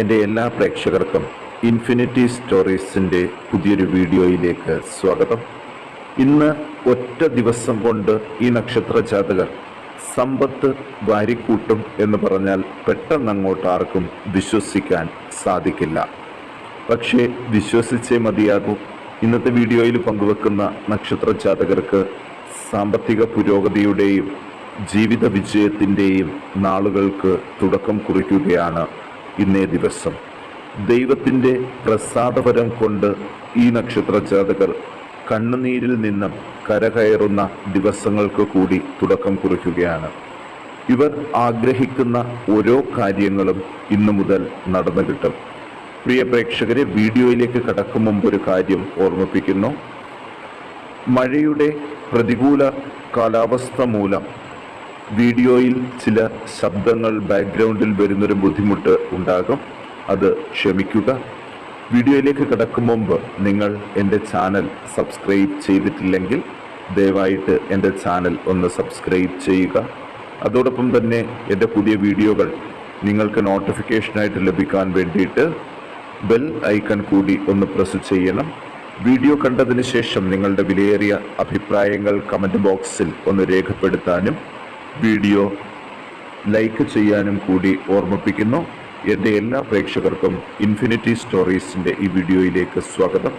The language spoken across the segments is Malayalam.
എന്റെ എല്ലാ പ്രേക്ഷകർക്കും ഇൻഫിനിറ്റി സ്റ്റോറീസിന്റെ പുതിയൊരു വീഡിയോയിലേക്ക് സ്വാഗതം. ഇന്ന് ഒറ്റ ദിവസം കൊണ്ട് ഈ നക്ഷത്ര ജാതകർ സമ്പത്ത് വാരിക്കൂട്ടും എന്ന് പറഞ്ഞാൽ പെട്ടെന്ന് അങ്ങോട്ട് ആർക്കും വിശ്വസിക്കാൻ സാധിക്കില്ല. പക്ഷേ വിശ്വസിച്ചേ മതിയാകൂ. ഇന്നത്തെ വീഡിയോയിൽ പങ്കുവെക്കുന്ന നക്ഷത്ര ജാതകർക്ക് സാമ്പത്തിക പുരോഗതിയുടെയും ജീവിത വിജയത്തിന്റെയും നാളുകൾക്ക് തുടക്കം കുറിക്കുകയാണ് ഇന്നേ ദിവസം. ദൈവത്തിന്റെ പ്രസാദപരം കൊണ്ട് ഈ നക്ഷത്ര ജാതകർ കണ്ണുനീരിൽ നിന്നും കരകയറുന്ന ദിവസങ്ങൾക്ക് കൂടി തുടക്കം കുറിക്കുകയാണ്. ഇവർ ആഗ്രഹിക്കുന്ന ഓരോ കാര്യങ്ങളും ഇന്നു മുതൽ നടന്നു കിട്ടും. പ്രിയ പ്രേക്ഷകരെ വീഡിയോയിലേക്ക് കടക്കും മുമ്പ് ഒരു കാര്യം ഓർമ്മിപ്പിക്കുന്നു. മഴയുടെ പ്രതികൂല കാലാവസ്ഥ മൂലം വീഡിയോയിൽ ചില ശബ്ദങ്ങൾ ബാക്ക്ഗ്രൗണ്ടിൽ വരുന്നൊരു ബുദ്ധിമുട്ട് ഉണ്ടാകും. അത് ക്ഷമിക്കുക. വീഡിയോയിലേക്ക് കിടക്കും മുമ്പ് നിങ്ങൾ എന്റെ ചാനൽ സബ്സ്ക്രൈബ് ചെയ്തിട്ടില്ലെങ്കിൽ ദയവായിട്ട് എന്റെ ചാനൽ ഒന്ന് സബ്സ്ക്രൈബ് ചെയ്യുക. അതോടൊപ്പം തന്നെ എന്റെ പുതിയ വീഡിയോകൾ നിങ്ങൾക്ക് നോട്ടിഫിക്കേഷനായിട്ട് ലഭിക്കാൻ വേണ്ടിയിട്ട് ബെൽ ഐക്കൺ കൂടി ഒന്ന് പ്രസ് ചെയ്യണം. വീഡിയോ കണ്ടതിന് ശേഷം നിങ്ങളുടെ വിലയേറിയ അഭിപ്രായങ്ങൾ കമന്റ് ബോക്സിൽ ഒന്ന് രേഖപ്പെടുത്താനും വീഡിയോ ലൈക്ക് ചെയ്യാനും കൂടി ഓർമ്മിപ്പിക്കുന്നു. എന്റെ എല്ലാ പ്രേക്ഷകർക്കും ഇൻഫിനിറ്റി സ്റ്റോറീസിന്റെ ഈ വീഡിയോയിലേക്ക് സ്വാഗതം.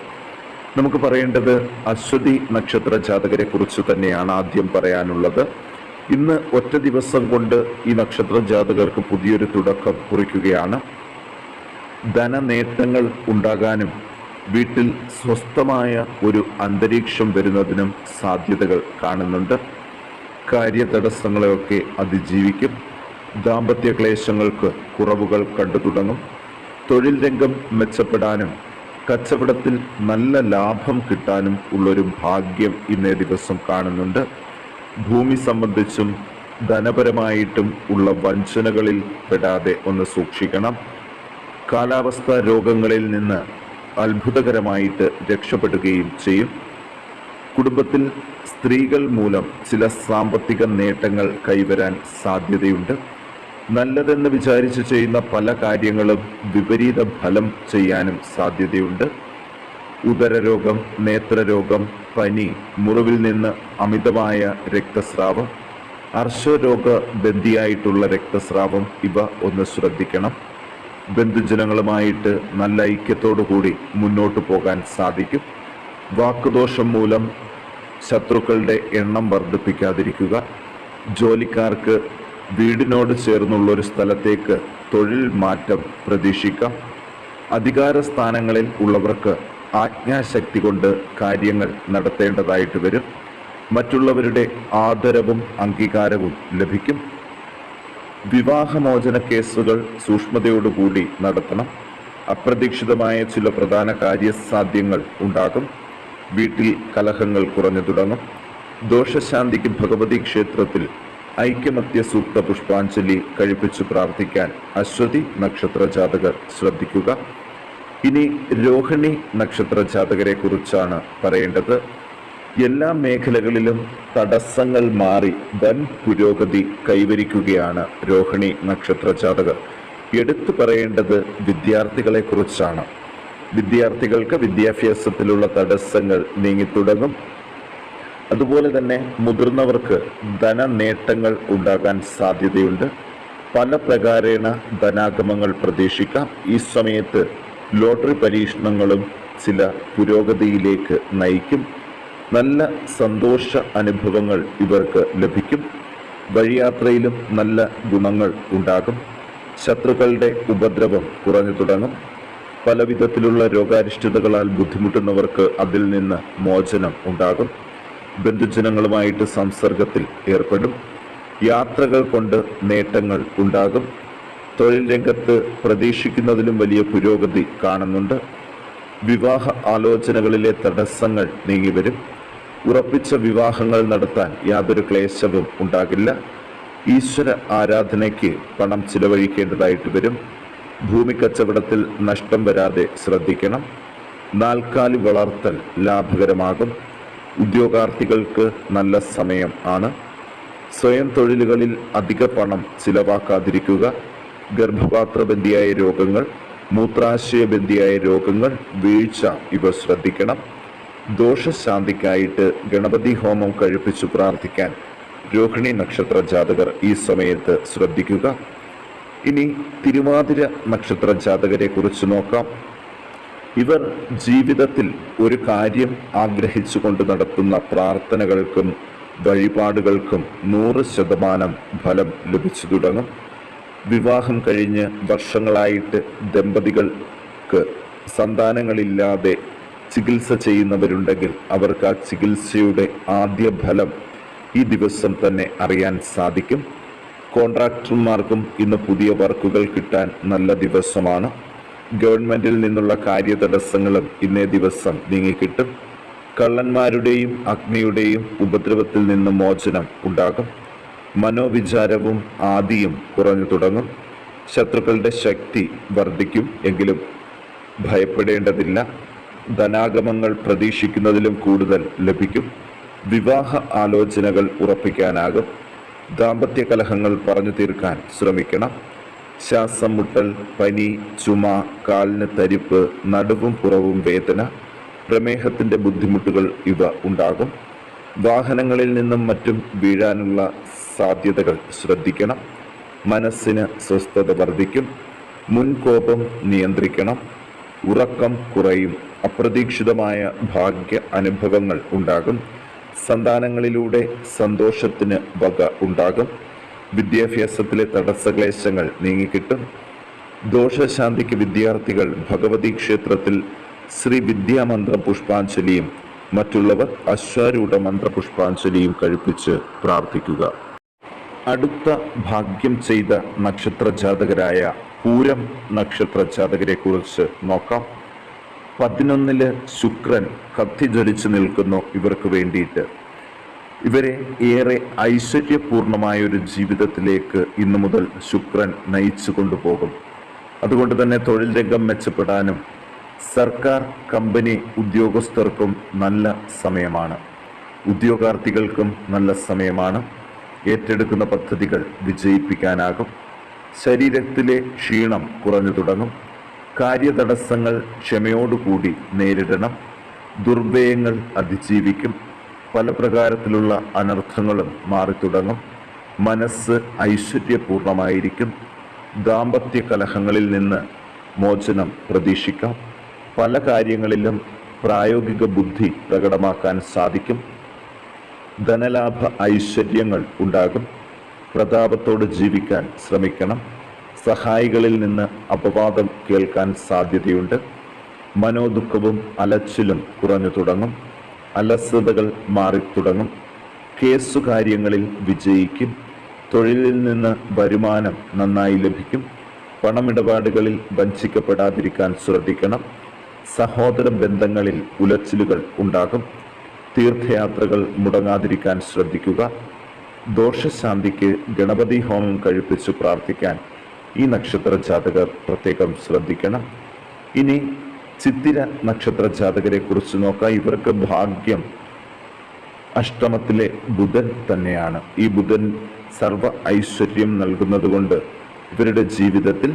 നമുക്ക് പറയേണ്ടത് അശ്വതി നക്ഷത്ര ജാതകരെ കുറിച്ച് തന്നെയാണ് ആദ്യം പറയാനുള്ളത്. ഇന്ന് ഒറ്റ ദിവസം കൊണ്ട് ഈ നക്ഷത്ര ജാതകർക്ക് പുതിയൊരു തുടക്കം കുറിക്കുകയാണ്. ധനനേട്ടങ്ങൾ ഉണ്ടാകാനും വീട്ടിൽ സ്വസ്ഥമായ ഒരു അന്തരീക്ഷം വരുന്നതിനും സാധ്യതകൾ കാണുന്നുണ്ട്. കാര്യതടസ്സങ്ങളെയൊക്കെ അതിജീവിക്കും. ദാമ്പത്യ ക്ലേശങ്ങൾക്ക് കുറവുകൾ കണ്ടു തുടങ്ങും തൊഴിൽ രംഗം മെച്ചപ്പെടാനും കച്ചവടത്തിൽ നല്ല ലാഭം കിട്ടാനും ഉള്ളൊരു ഭാഗ്യം ഇന്നേ ദിവസം കാണുന്നുണ്ട്. ഭൂമി സംബന്ധിച്ചും ധനപരമായിട്ടും ഉള്ള വഞ്ചനകളിൽ പെടാതെ ഒന്ന് സൂക്ഷിക്കണം. കാലാവസ്ഥാ രോഗങ്ങളിൽ നിന്ന് അത്ഭുതകരമായിട്ട് രക്ഷപ്പെടുകയും ചെയ്യും. കുടുംബത്തിൽ സ്ത്രീകൾ മൂലം ചില സാമ്പത്തിക നേട്ടങ്ങൾ കൈവരാൻ സാധ്യതയുണ്ട്. നല്ലതെന്ന് വിചാരിച്ച് ചെയ്യുന്ന പല കാര്യങ്ങളും വിപരീത ഫലം ചെയ്യാനും സാധ്യതയുണ്ട്. ഉദരരോഗം നേത്രരോഗം പനി മുറിവിൽ നിന്ന് അമിതമായ രക്തസ്രാവം അർശരോഗ ബന്ധിയായിട്ടുള്ള രക്തസ്രാവം ഇവ ഒന്ന് ശ്രദ്ധിക്കണം. ബന്ധുജനങ്ങളുമായിട്ട് നല്ല ഐക്യത്തോടു കൂടി മുന്നോട്ട് പോകാൻ സാധിക്കും. വാക്കുദോഷം മൂലം ശത്രുക്കളുടെ എണ്ണം വർദ്ധിപ്പിക്കാതിരിക്കുക. ജോലിക്കാർക്ക് വീടിനോട് ചേർന്നുള്ള ഒരു സ്ഥലത്തേക്ക് തൊഴിൽ മാറ്റം പ്രതീക്ഷിക്കാം. അധികാര സ്ഥാനങ്ങളിൽ ഉള്ളവർക്ക് ആജ്ഞാശക്തി കൊണ്ട് കാര്യങ്ങൾ നടത്തേണ്ടതായിട്ട് വരും. മറ്റുള്ളവരുടെ ആദരവും അംഗീകാരവും ലഭിക്കും. വിവാഹമോചന കേസുകൾ സൂക്ഷ്മതയോടുകൂടി നടത്തണം. അപ്രതീക്ഷിതമായ ചില പ്രധാന കാര്യസാധ്യങ്ങൾ ഉണ്ടാകും. വീട്ടിൽ കലഹങ്ങൾ കുറഞ്ഞു തുടങ്ങും. ദോഷശാന്തിക്ക് ഭഗവതി ക്ഷേത്രത്തിൽ ഐക്യമത്യ സൂക്ത പുഷ്പാഞ്ജലി കഴിപ്പിച്ചു പ്രാർത്ഥിക്കാൻ അശ്വതി നക്ഷത്ര ജാതകർ ശ്രദ്ധിക്കുക. ഇനി രോഹിണി നക്ഷത്ര ജാതകരെ കുറിച്ചാണ് പറയേണ്ടത്. എല്ലാ മേഖലകളിലും തടസ്സങ്ങൾ മാറി വൻ പുരോഗതി കൈവരിക്കുകയാണ് രോഹിണി നക്ഷത്ര ജാതകർ. എടുത്തു പറയേണ്ടത് വിദ്യാർത്ഥികളെ കുറിച്ചാണ്. വിദ്യാർത്ഥികൾക്ക് വിദ്യാഭ്യാസത്തിലുള്ള തടസ്സങ്ങൾ നീങ്ങിത്തുടങ്ങും. അതുപോലെ തന്നെ മുതിർന്നവർക്ക് ധന നേട്ടങ്ങൾ ഉണ്ടാകാൻ സാധ്യതയുണ്ട്. പല പ്രകാരേണ ധനാഗമങ്ങൾ പ്രതീക്ഷിക്കാം. ഈ സമയത്ത് ലോട്ടറി പരീക്ഷണങ്ങളും ചില പുരോഗതിയിലേക്ക് നയിക്കും. നല്ല സന്തോഷ അനുഭവങ്ങൾ ഇവർക്ക് ലഭിക്കും. വഴിയാത്രയിലും നല്ല ഗുണങ്ങൾ ഉണ്ടാകും. ശത്രുക്കളുടെ ഉപദ്രവം കുറഞ്ഞു തുടങ്ങും. പല വിധത്തിലുള്ള രോഗാരിഷ്ടതകളാൽ ബുദ്ധിമുട്ടുന്നവർക്ക് അതിൽ നിന്ന് മോചനം ഉണ്ടാകും. ബന്ധുജനങ്ങളുമായിട്ട് സംസർഗത്തിൽ ഏർപ്പെടും. യാത്രകൾ കൊണ്ട് നേട്ടങ്ങൾ ഉണ്ടാകും. തൊഴിൽ രംഗത്ത് പ്രതീക്ഷിക്കുന്നതിലും വലിയ പുരോഗതി കാണുന്നുണ്ട്. വിവാഹ ആലോചനകളിലെ തടസ്സങ്ങൾ നീങ്ങിവരും. ഉറപ്പിച്ച വിവാഹങ്ങൾ നടത്താൻ യാതൊരു ക്ലേശവും ഉണ്ടാകില്ല. ഈശ്വര ആരാധനയ്ക്ക് പണം ചിലവഴിക്കേണ്ടതായിട്ട് വരും. ഭൂമി കച്ചവടത്തിൽ നഷ്ടം വരാതെ ശ്രദ്ധിക്കണം. നാൽക്കാലി വളർത്തൽ ലാഭകരമാകും. ഉദ്യോഗാർത്ഥികൾക്ക് നല്ല സമയം ആണ്. സ്വയം തൊഴിലുകളിൽ അധിക പണം ചിലവാക്കാതിരിക്കുക. ഗർഭപാത്രബന്ധിയായ രോഗങ്ങൾ മൂത്രാശയബന്ധിയായ രോഗങ്ങൾ വീഴ്ച ഇവ ശ്രദ്ധിക്കണം. ദോഷശാന്തിക്കായിട്ട് ഗണപതി ഹോമം കഴിപ്പിച്ചു പ്രാർത്ഥിക്കാൻ രോഹിണി നക്ഷത്ര ജാതകർ ഈ സമയത്ത് ശ്രദ്ധിക്കുക. ഇനി തിരുവാതിര നക്ഷത്ര ജാതകരെ കുറിച്ച് നോക്കാം. ഇവർ ജീവിതത്തിൽ ഒരു കാര്യം ആഗ്രഹിച്ചുകൊണ്ട് നടത്തുന്ന പ്രാർത്ഥനകൾക്കും വഴിപാടുകൾക്കും നൂറ് ശതമാനം ഫലം ലഭിച്ചു തുടങ്ങും. വിവാഹം കഴിഞ്ഞ് വർഷങ്ങളായിട്ട് ദമ്പതികൾക്ക് സന്താനങ്ങളില്ലാതെ ചികിത്സ ചെയ്യുന്നവരുണ്ടെങ്കിൽ അവർക്ക് ആ ചികിത്സയുടെ ആദ്യ ഫലം ഈ ദിവസം തന്നെ അറിയാൻ സാധിക്കും. കോൺട്രാക്ടർമാർക്കും ഇന്ന് പുതിയ വർക്കുകൾ കിട്ടാൻ നല്ല ദിവസമാണ്. ഗവൺമെന്റിൽ നിന്നുള്ള കാര്യതടസ്സങ്ങളും ഇന്നേ ദിവസം നീങ്ങിക്കിട്ടും. കള്ളന്മാരുടെയും അഗ്നിയുടെയും ഉപദ്രവത്തിൽ നിന്ന് മോചനം ഉണ്ടാകും. മനോവിചാരവും ആദിയും കുറഞ്ഞു തുടങ്ങും. ശത്രുക്കളുടെ ശക്തി വർദ്ധിക്കും എങ്കിലും ഭയപ്പെടേണ്ടതില്ല. ധനാഗമങ്ങൾ പ്രതീക്ഷിക്കുന്നതിലും കൂടുതൽ ലഭിക്കും. വിവാഹ ആലോചനകൾ ഉറപ്പിക്കാനാകും. ദാമ്പത്യ കലഹങ്ങൾ പറഞ്ഞു തീർക്കാൻ ശ്രമിക്കണം. ശ്വാസം മുട്ടൽ പനി ചുമ കാലിന് തരിപ്പ് നടുവും പുറവും വേദന പ്രമേഹത്തിന്റെ ബുദ്ധിമുട്ടുകൾ ഇവ ഉണ്ടാകും. വാഹനങ്ങളിൽ നിന്നും മറ്റും വീഴാനുള്ള സാധ്യതകൾ ശ്രദ്ധിക്കണം. മനസ്സിന് സ്വസ്ഥത വർദ്ധിക്കും. മുൻകോപം നിയന്ത്രിക്കണം. ഉറക്കം കുറയും. അപ്രതീക്ഷിതമായ ഭാഗ്യ അനുഭവങ്ങൾ ഉണ്ടാകും. സന്താനങ്ങളിലൂടെ സന്തോഷത്തിന് വക ഉണ്ടാകും. വിദ്യാഭ്യാസത്തിലെ തടസ്സക്ലേശങ്ങൾ നീങ്ങിക്കിട്ടും. ദോഷശാന്തിക്ക് വിദ്യാർത്ഥികൾ ഭഗവതി ക്ഷേത്രത്തിൽ ശ്രീ വിദ്യാമന്ത്ര പുഷ്പാഞ്ജലിയും മറ്റുള്ളവർ അശ്വാരൂഢ മന്ത്ര പുഷ്പാഞ്ജലിയും കഴിപ്പിച്ച് പ്രാർത്ഥിക്കുക. അടുത്ത ഭാഗ്യം ചെയ്ത നക്ഷത്ര ജാതകരായ പൂരം നക്ഷത്ര ജാതകരെ കുറിച്ച് നോക്കാം. പതിനൊന്നിൽ ശുക്രൻ കത്തി ജ്വലിച്ചു നിൽക്കുന്നു ഇവർക്ക് വേണ്ടിയിട്ട്. ഇവരെ ഏറെ ഐശ്വര്യപൂർണമായ ഒരു ജീവിതത്തിലേക്ക് ഇന്നു മുതൽ ശുക്രൻ നയിച്ചു കൊണ്ടുപോകും. അതുകൊണ്ട് തന്നെ തൊഴിൽ രംഗം മെച്ചപ്പെടാനും സർക്കാർ കമ്പനി ഉദ്യോഗസ്ഥർക്കും നല്ല സമയമാണ്. ഉദ്യോഗാർത്ഥികൾക്കും നല്ല സമയമാണ്. ഏറ്റെടുക്കുന്ന പദ്ധതികൾ വിജയിപ്പിക്കാനാകും. ശരീരത്തിലെ ക്ഷീണം കുറഞ്ഞു തുടങ്ങും. കാര്യതടസ്സങ്ങൾ ക്ഷമയോടുകൂടി നേരിടണം. ദുർവ്യയങ്ങൾ അതിജീവിക്കും. പല പ്രകാരത്തിലുള്ള അനർത്ഥങ്ങളും മാറിത്തുടങ്ങും. മനസ്സ് ഐശ്വര്യപൂർണമായിരിക്കും. ദാമ്പത്യ കലഹങ്ങളിൽ നിന്ന് മോചനം പ്രതീക്ഷിക്കാം. പല കാര്യങ്ങളിലും പ്രായോഗിക ബുദ്ധി പ്രകടമാക്കാൻ സാധിക്കും. ധനലാഭ ഐശ്വര്യങ്ങൾ ഉണ്ടാകും. പ്രതാപത്തോട് ജീവിക്കാൻ ശ്രമിക്കണം. സഹായികളിൽ നിന്ന് അപവാദം കേൾക്കാൻ സാധ്യതയുണ്ട്. മനോദുഃഖവും അലച്ചിലും കുറഞ്ഞു തുടങ്ങും. അലസതകൾ മാറിത്തുടങ്ങും കേസുകാര്യങ്ങളിൽ വിജയിക്കും. തൊഴിലിൽ നിന്ന് വരുമാനം നന്നായി ലഭിക്കും. പണമിടപാടുകളിൽ വഞ്ചിക്കപ്പെടാതിരിക്കാൻ ശ്രദ്ധിക്കണം. സഹോദര ബന്ധങ്ങളിൽ ഉലച്ചിലുകൾ ഉണ്ടാകും. തീർത്ഥയാത്രകൾ മുടങ്ങാതിരിക്കാൻ ശ്രദ്ധിക്കുക. ദോഷശാന്തിക്ക് ഗണപതി ഹോമം കഴിപ്പിച്ചു പ്രാർത്ഥിക്കാൻ ഈ നക്ഷത്ര ജാതകർ പ്രത്യേകം ശ്രദ്ധിക്കണം. ഇനി ചിത്തിര നക്ഷത്ര ജാതകരെ കുറിച്ച് നോക്കാം. ഇവർക്ക് ഭാഗ്യം അഷ്ടമത്തിലെ ബുധൻ തന്നെയാണ്. ഈ ബുധൻ സർവ ഐശ്വര്യം നൽകുന്നതുകൊണ്ട് ഇവരുടെ ജീവിതത്തിൽ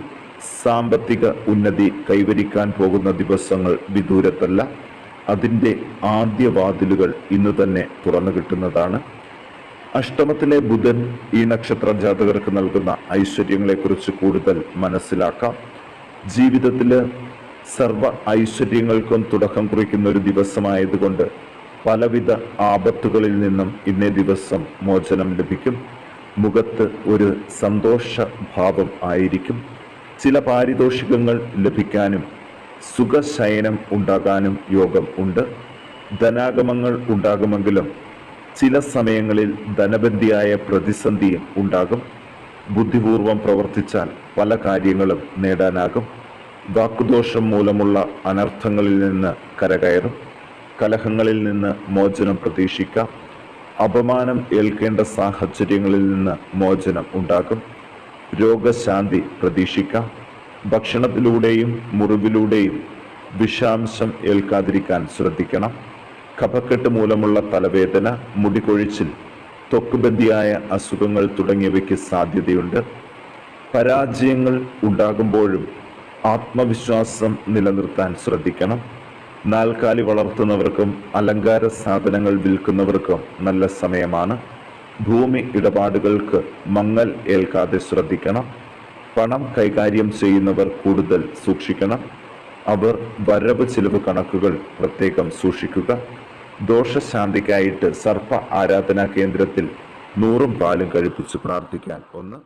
സാമ്പത്തിക ഉന്നതി കൈവരിക്കാൻ പോകുന്ന ദിവസങ്ങൾ വിദൂരത്തല്ല. അതിന്റെ ആദ്യ വാതിലുകൾ ഇന്ന് തന്നെ തുറന്നു കിട്ടുന്നതാണ്. അഷ്ടമത്തിലെ ബുധൻ ഈ നക്ഷത്ര ജാതകർക്ക് നൽകുന്ന ഐശ്വര്യങ്ങളെക്കുറിച്ച് കൂടുതൽ മനസ്സിലാക്കാം. ജീവിതത്തിൽ സർവ ഐശ്വര്യങ്ങൾക്കും തുടക്കം കുറിക്കുന്ന ഒരു ദിവസമായതുകൊണ്ട് പലവിധ ആപത്തുകളിൽ നിന്നും ഇന്നേ ദിവസം മോചനം ലഭിക്കും. മുഖത്ത് ഒരു സന്തോഷ ഭാവം ആയിരിക്കും. ചില പാരിതോഷികങ്ങൾ ലഭിക്കാനും സുഖശയനം ഉണ്ടാകാനും യോഗം ഉണ്ട്. ധനാഗമങ്ങൾ ഉണ്ടാകുമെങ്കിലും ചില സമയങ്ങളിൽ ധനബന്ധിയായ പ്രതിസന്ധിയും ഉണ്ടാകും. ബുദ്ധിപൂർവം പ്രവർത്തിച്ചാൽ പല കാര്യങ്ങളും നേടാനാകും. വാക്കുദോഷം മൂലമുള്ള അനർത്ഥങ്ങളിൽ നിന്ന് കരകയറും. കലഹങ്ങളിൽ നിന്ന് മോചനം പ്രതീക്ഷിക്കാം. അപമാനം ഏൽക്കേണ്ട സാഹചര്യങ്ങളിൽ നിന്ന് മോചനം ഉണ്ടാകും. രോഗശാന്തി പ്രതീക്ഷിക്കാം. ഭക്ഷണത്തിലൂടെയും മുറിവിലൂടെയും വിഷാംശം ഏൽക്കാതിരിക്കാൻ ശ്രദ്ധിക്കണം. കഫക്കെട്ട് മൂലമുള്ള തലവേദന മുടികൊഴിച്ചിൽ ത്വക്കുബന്ധിയായ അസുഖങ്ങൾ തുടങ്ങിയവയ്ക്ക് സാധ്യതയുണ്ട്. പരാജയങ്ങൾ ഉണ്ടാകുമ്പോഴും ആത്മവിശ്വാസം നിലനിർത്താൻ ശ്രദ്ധിക്കണം. നാൽക്കാലി വളർത്തുന്നവർക്കും അലങ്കാര സാധനങ്ങൾ വിൽക്കുന്നവർക്കും നല്ല സമയമാണ്. ഭൂമി ഇടപാടുകൾക്ക് മങ്ങൽ ഏൽക്കാതെ ശ്രദ്ധിക്കണം. പണം കൈകാര്യം ചെയ്യുന്നവർ കൂടുതൽ സൂക്ഷിക്കണം. അവർ വരവ് ചിലവ് കണക്കുകൾ പ്രത്യേകം സൂക്ഷിക്കുക. ദോഷശാന്തിക്കായിട്ട് സർപ്പ ആരാധനാ കേന്ദ്രത്തിൽ നൂറും പാലും കഴിപ്പിച്ച് പ്രാർത്ഥിക്കാൻ. ഒന്ന്